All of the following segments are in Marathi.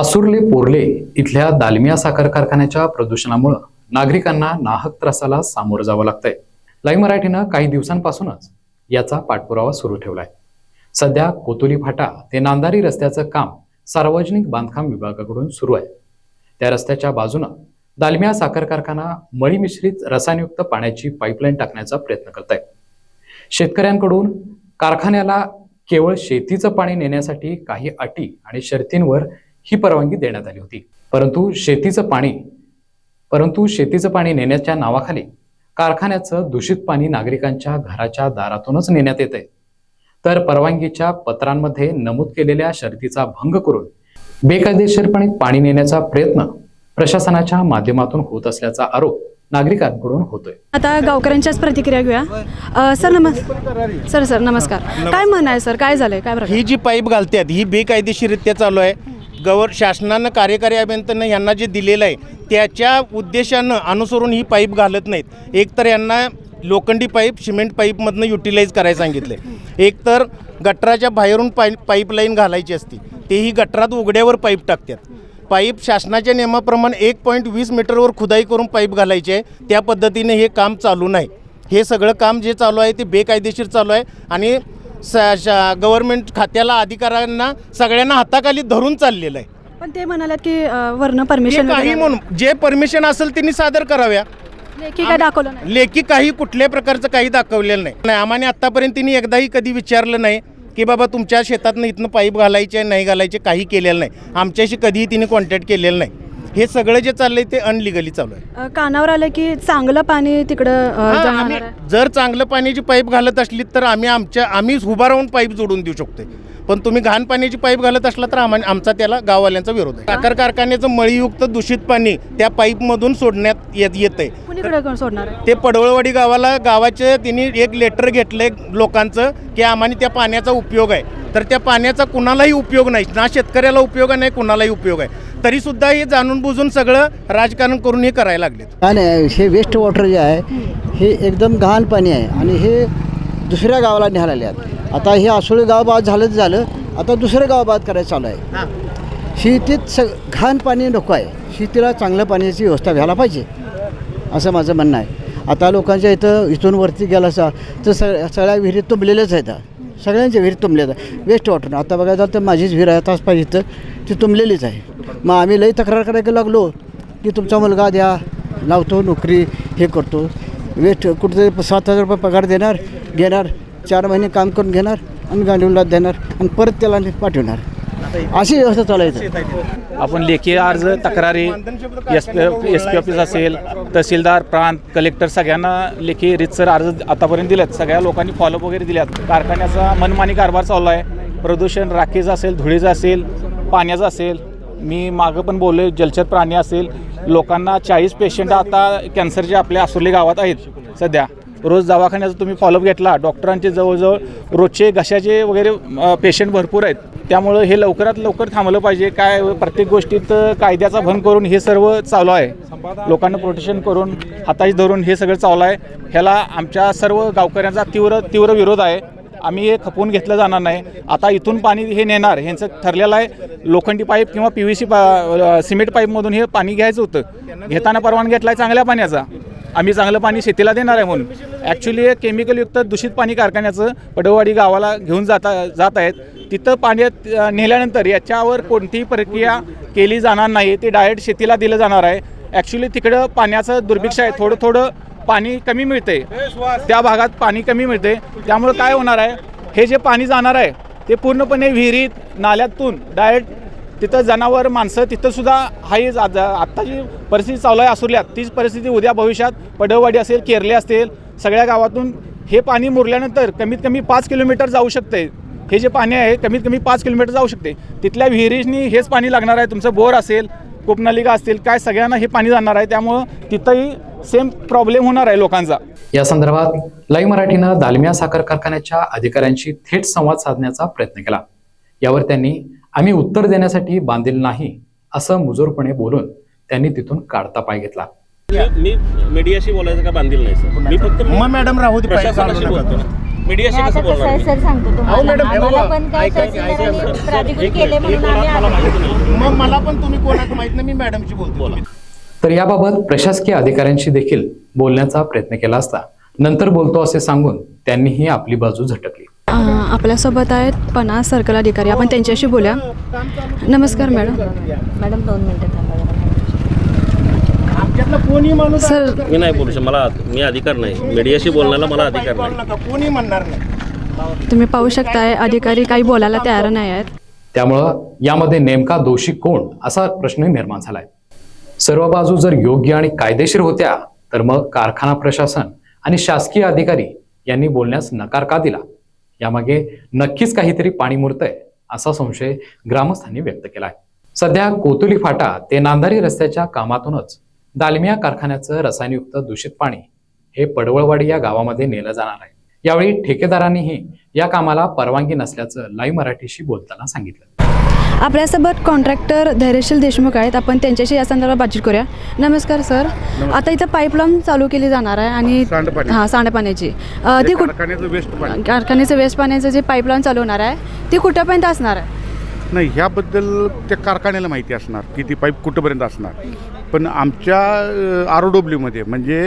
आसुर्ले पोर्ले इथल्या दालमिया साखर कारखान्याच्या प्रदूषणामुळं नागरिकांना नाहक त्रासाला सामोरं जावं लागतंय. लाईव्ह मराठीनं काही दिवसांपासूनच याचा पाठपुरावा सुरू ठेवलाय. सध्या कोतुली फाटा ते नांदारी रस्त्याचं काम सार्वजनिक बांधकाम विभागाकडून सुरू आहे. त्या रस्त्याच्या बाजूनं दालमिया साखर कारखाना मळी मिश्रित रसायनयुक्त पाण्याची पाईपलाईन टाकण्याचा प्रयत्न करत आहे शेतकऱ्यांकडून कारखान्याला केवळ शेतीचं पाणी नेण्यासाठी काही अटी आणि शर्तींवर ही परवानगी देण्यात आली होती. परंतु शेतीचं पाणी परंतु शेतीचं पाणी नेण्याच्या नावाखाली कारखान्याचं दूषित पाणी नागरिकांच्या घराच्या दारातूनच नेण्यात येत आहे तर परवानगीच्या पत्रांमध्ये नमूद केलेल्या शर्तीचा भंग करून बेकायदेशीरपणे पाणी नेण्याचा प्रयत्न प्रशासनाच्या माध्यमातून होत असल्याचा आरोप नागरिकांकडून होतोय. आता गावकऱ्यांच्याच प्रतिक्रिया घेऊया. अ, सर नमस् सर सर नमस्कार. काय म्हण आहे सर? काय झालंय? काय प्रकार? ही जी पाईप घालतात ही बेकायदेशीरित्या चालू आहे. गवर शासनानं कार्यकारी अभियंत्यांना यांना जे दिलेलं आहे त्याच्या उद्देशानं अनुसरून ही पाईप घालत नाहीत. एकतर यांना लोखंडी पाईप सिमेंट पाईपमधनं युटिलाइज करायला सांगितलं. आहे एकतर गटराच्या बाहेरून पाईप पाईपलाईन घालायची असती तेही गटरात उघड्यावर पाईप टाकतात. पाईप शासनाच्या नियमाप्रमाणे एक पॉईंट वीस मीटरवर खुदाई करून पाईप घालायचे आहे. त्या पद्धतीने हे काम चालू नाही. हे सगळं काम जे चालू आहे ते बेकायदेशीर चालू आहे आणि स गव्हर्नमेंट खात्याला अधिकाऱ्यांना सगळ्यांना हाताखाली धरून चाललेलं आहे. पण ते म्हणाल्यात की हे परमिशन काही म्हणून जे परमिशन असेल त्यांनी सादर कराव्या. की काय दाखवलं नाही? लेखी काही कुठल्याही प्रकारचं काही दाखवलेलं नाही. नाही आम्हाला आत्तापर्यंत तिने एकदाही कधी विचारलं नाही की बाबा तुमच्या शेतातनं इथनं पाईप घालायचे नाही घालायचे काही केलेलं नाही. आमच्याशी कधीही तिने कॉन्टॅक्ट केलेलं नाही. हे सगळं जे चाललंय ते अनलिगली चालू आहे. अ, कानावर आलं की चांगलं पाणी तिकडं अ, हा, जाणार आम्ही आहे? जर चांगलं पाण्याची पाईप घालत असली तर आम्ही आमच्या आम्ही उभा राहून पाईप जोडून देऊ शकतो पण तुम्ही घाण पाण्याची पाईप घालत असला तर आम्हा आमचा त्याला गाववाल्यांचा विरोध आहे. साखर कारखान्याचं मळीयुक्त दूषित पाणी त्या पाईपमधून सोडण्यात येत येत आहे कुणीकडे कोण सोडणार आहे? ते पडवळवाडी गावाला गावाचे तिने एक लेटर घेतलंय लोकांचं की आम्हाला त्या पाण्याचा उपयोग आहे. तर त्या पाण्याचा कुणालाही उपयोग नाही. ना शेतकऱ्याला उपयोग आहे नाही कुणालाही उपयोग आहे. तरी सुद्धा हे जाणून बुजून सगळं राजकारण करून हे करायला लागलेत. काय नाही हे वेस्ट वॉटर जे आहे हे एकदम घाण पाणी आहे आणि हे दुसऱ्या गावाला निघालेले आहेत आता हे आसोळी गाव बाद झालंच झालं आता दुसरं गाव बाद करायचं चालू आहे. शेतीत स घाण पाणी नको आहे. शेतीला चांगलं पाण्याची व्यवस्था व्हायला पाहिजे असं माझं म्हणणं आहे. आता लोकांच्या इथं इथून वरती गेला सा तर सग सगळ्या विहिरीत तुंबलेल्याच आहेत. सगळ्यांच्या विहीर तुंबले आहेत वेस्ट वॉटर आता बघायला झालं तर माझीच विहीर आहे तास पाहिजे तर ती तुंबलेलीच आहे. मग आम्ही लई तक्रार करायला लागलो की तुमचा मुलगा द्या लावतो नोकरी हे करतो. वेस्ट कुठेतरी सात हजार रुपये पगार देणार घेणार चार महिने काम करून घेणार आणि गांडीवला देणार आणि परत त्याला पाठवणार. अशी व्यवस्था चालायची आपण लेखी अर्ज तक्रारी S P S P office असेल तहसीलदार प्रांत कलेक्टर सगळ्यांना लेखी रितसर अर्ज आतापर्यंत दिलेत. सगळ्या लोकांनी फॉलोअप वगैरे दिल्यात कारखान्याचा मनमानी कारभार चालू आहे. प्रदूषण राखेचं असेल धुळीचं असेल पाण्याचं असेल. मी मागं पण बोललो जलचर प्राणी असेल. लोकांना चाळीस पेशंट आता कॅन्सरचे आपल्या आसुर्ली गावात आहेत सध्या. रोज दवाखान्याचा तुम्ही फॉलोअप घेतला. डॉक्टरांचे जवळजवळ रोजचे घशाचे वगैरे पेशंट भरपूर आहेत. त्यामुळं हे लवकरात लवकर थांबलं पाहिजे. काय प्रत्येक गोष्टीत कायद्याचा भंग करून हे सर्व चालू आहे. लोकांना प्रोटेक्शन करून हाताशी धरून हे सगळं चालू आहे. ह्याला आमच्या सर्व गावकऱ्यांचा तीव्र तीव्र विरोध आहे. आम्ही हे खपवून घेतलं जाणार नाही. आता इथून पाणी हे नेणार ह्यांचं ठरलेलं आहे. लोखंडी पाईप किंवा पी व्ही सी पा सिमेंट पाईपमधून हे पाणी घ्यायचं होतं. घेताना परवानगी घेतला आहे चांगल्या पाण्याचा. आम्ही चांगलं पाणी शेतीला देणार आहे म्हणून. ॲक्च्युली हे केमिकलयुक्त दूषित पाणी कारखान्याचं पडवाडी गावाला घेऊन जाता जात आहेत. तिथं पाण्यात नेल्यानंतर याच्यावर कोणतीही प्रक्रिया केली जाणार नाही. ते डायरेक्ट शेतीला दिलं जाणार आहे. ॲक्च्युली तिकडं पाण्याचं दुर्भिक्ष आहे. थोडं थोडं पाणी कमी मिळते त्या भागात पाणी कमी मिळते त्यामुळं काय होणार आहे? हे जे पाणी जाणार आहे ते पूर्णपणे विहिरीत नाल्यातून डायरेक्ट तिथं जनावर माणसं तिथं सुद्धा जा आत्ता जी परिस्थिती चालू आहे असुरल्यात तीच परिस्थिती उद्या भविष्यात पडववाडी असेल केरले असतील सगळ्या गावातून हे पाणी मुरल्यानंतर कमीत कमी पाच किलोमीटर जाऊ शकते. हे जे पाणी आहे कमीत कमी पाच किलोमीटर जाऊ शकते. तिथल्या विहिरीजनी हेच पाणी लागणार आहे तुमचं बोर असेल कूपनलिका असतील काय सगळ्यांना हे पाणी जाणार आहे त्यामुळं तिथंही सेम प्रॉब्लेम होणार आहे लोकांचा. या संदर्भात लाईव्ह मराठीनं दालमिया साखर कारखान्याच्या अधिकाऱ्यांशी थेट संवाद साधण्याचा प्रयत्न केला. यावर त्यांनी आम्ही उत्तर देण्यासाठी बांधील नाही असं मुजोरपणे बोलून त्यांनी तिथून काढता पाय घेतला. मी मीडियाशी बोलायचं का बांधील नाही सर? मी फक्त मॅडम राहू दे प्रशासनाशी बोलतो. मीडियाशी कसं बोलणार मी? सर सांगतो तुम्हाला. आम्हाला पण काय तहसीलदारांनी. प्राधिकृत केले म्हणून आम्ही आलो. मग मला पण तुम्ही कोणाचं माहीत नाही मी मॅडमशी बोलतो तर याबाबत प्रशासकीय अधिकाऱ्यांशी देखील बोलण्याचा प्रयत्न केला असता. नंतर बोलतो असे सांगून त्यांनीही आपली बाजू झटकली. आपल्यासोबत आहेत पन्नास सर्कल अधिकारी. आपण त्यांच्याशी बोलूया. नमस्कार मॅडम. मॅडम दोन मिनिटं थांबा सर मी नाही बोलू शकत. मला मी अधिकार नाही. मीडियाशी बोलण्याला मला अधिकार नाही. कोणी म्हणणार नाही. तुम्ही पाहू शकताय अधिकारी काही बोलायला तयार नाही आहेत. त्यामुळं यामध्ये नेमका दोषी कोण असा प्रश्न निर्माण झालाय. सर्व बाजू जर योग्य आणि कायदेशीर होत्या तर मग कारखाना प्रशासन आणि शासकीय अधिकारी यांनी बोलण्यास नकार का दिला? यामागे नक्कीच काहीतरी पाणी मुरतंय असा संशय ग्रामस्थांनी व्यक्त केला आहे सध्या कोतुली फाटा ते नांदारी रस्त्याच्या कामातूनच दालमिया कारखान्याचं रसायनयुक्त दूषित पाणी हे पडवळवाडी या गावामध्ये नेलं जाणार आहे. यावेळी ठेकेदारांनीही या कामाला परवानगी नसल्याचं लाईव्ह मराठीशी बोलताना सांगितलं. आपल्यासोबत कॉन्ट्रॅक्टर धैर्यशील देशमुख आहेत. आपण त्यांच्याशी या संदर्भात बातचीत करूया. नमस्कार सर आता इथं पाईपलाईन चालू केली जाणार आहे आणि. हां सांडपाण्याची. ती कुठ कारखान्याचं वेस्ट पाण्याचं जे पाईपलाईन चालू होणार आहे ती कुठंपर्यंत असणार आहे? नाही ह्याबद्दल त्या कारखान्याला माहिती असणार की ती पाईप कुठंपर्यंत असणार. पण आमच्या आर ओ डब्ल्यूमध्ये म्हणजे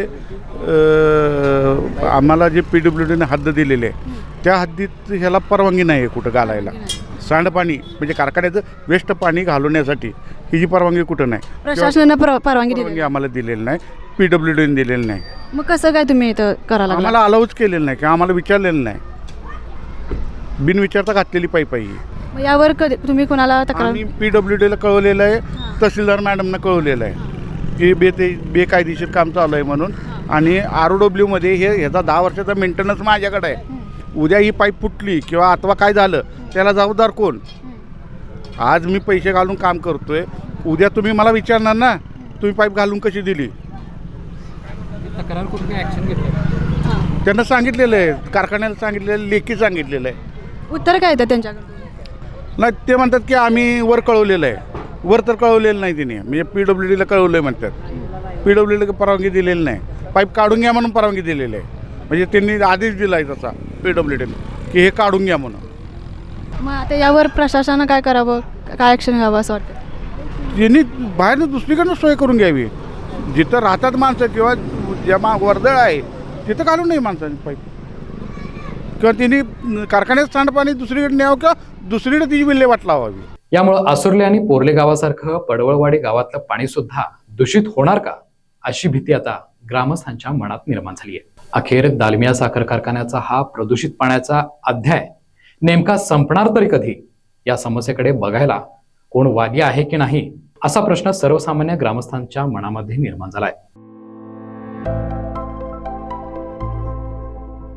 आम्हाला जे पी डब्ल्यू डीने हद्द दिलेली आहे त्या हद्दीत ह्याला परवानगी नाही आहे कुठं घालायला. सांडपाणी म्हणजे कारखान्याचं वेस्ट पाणी घालवण्यासाठी ही जी परवानगी कुठं नाही. प्रशासनानं पर- परवानगी परवानगी दिली आम्हाला दिलेली नाही. पी डब्ल्यू डीने दिलेली नाही. मग कसं काय तुम्ही इथं करायला लागला? आम्हाला अलाऊच केलेलं नाही किंवा आम्हाला विचारलेलं नाही. बिनविचारता घातलेली पाईप आहे ही. मग यावर कधी तुम्ही कोणाला तक्रार आम्ही पी डब्ल्यू डीला कळवलेलं आहे. तहसीलदार मॅडमनं कळवलेलं आहे. की बे ते बेकायदेशीर काम चालू आहे म्हणून. आणि आर ओ डब्ल्यूमध्ये हे ह्याचा दहा वर्षाचा मेंटेनन्स माझ्याकडे आहे. उद्या ही पाईप फुटली किंवा अथवा काय झालं त्याला जबाबदार कोण? आज मी पैसे घालून काम करतोय. उद्या तुम्ही मला विचारणार ना तुम्ही पाईप घालून कशी दिली? त्यांना सांगितलेलं आहे कारखान्याला सांगितलेलं आहे, लेखी सांगितलेलं आहे. उत्तर काय येतं त्यांच्याकडून? नाही ते म्हणतात की आम्ही वर कळवलेलं आहे. वर तर कळवलेलं नाही तिने. म्हणजे पी डब्ल्यू डीला कळवलं आहे म्हणतात पी डब्ल्यू डीला परवानगी दिलेली नाही. पाईप काढून घ्या म्हणून परवानगी दिलेली आहे. म्हणजे त्यांनी आदेश दिला आहे तसा पी डब्ल्यू डीने की हे काढून घ्या म्हणून. मग आता यावर प्रशासनानं काय करावं? काय ॲक्शन घ्यावं असं वाटतं? त्यांनी बाहेरनं दुसरीकडनं सोय करून घ्यावी. जिथं राहतात माणसं किंवा ज्या मा वर्दळ आहे तिथं घालून नाही माणसांनी पाईप. किंवा त्यांनी कारखान्यात सांडपाणी दुसरीकडे न्यावं किंवा दुसरीकडे तिची विल्हेवाट लावावी. यामुळं आसुर्ले आणि पोर्ले गावासारखं पडवळवाडी गावातलं पाणी सुद्धा दूषित होणार का? अशी भीती आता ग्रामस्थांच्या मनात निर्माण झाली आहे अखेर दालमिया साखर कारखान्याचा हा प्रदूषित पाण्याचा अध्याय नेमका संपणार तरी कधी? या समस्येकडे बघायला कोण वादी आहे की नाही? असा प्रश्न सर्वसामान्य ग्रामस्थांच्या मनामध्ये निर्माण झालाय.